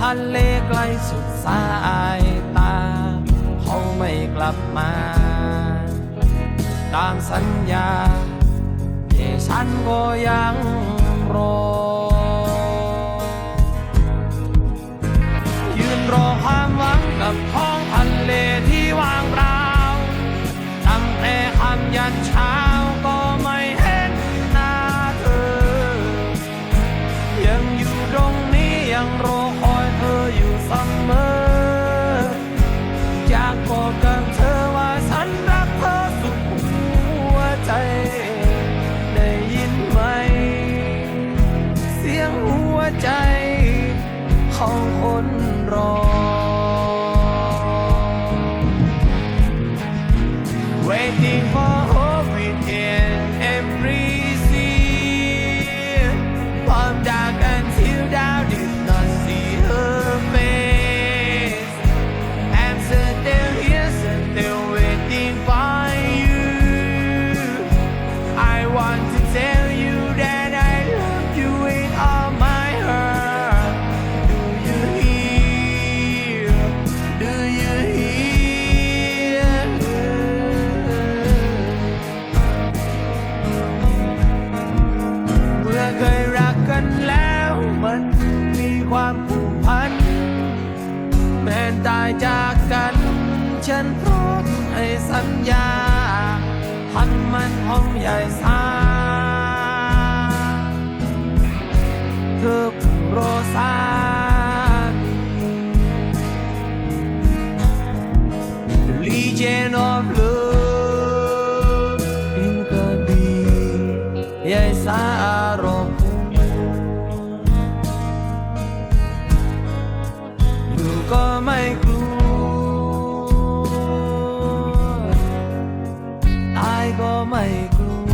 ทะเลไกลสุดสายตา เขาไม่กลับมา ตามสัญญาที่ฉันก็ยังรอ ยืนรอความหวังกับท้องทะเลที่ว่างเปล่าตั้งแต่คำยันเช้าก็ไม่เห็นหน้าเธอ ยังอยู่ตรงนี้ยังรอ ใจของคนรอ Waiting for แม้ตายจากกัน ฉันพร้อมให้สัญญาพันมันห้องใหญ่สาเธอผู้โรสาลีเจนอฟลิฟอินกระบีใหญ่สา ก็ไม่กลัว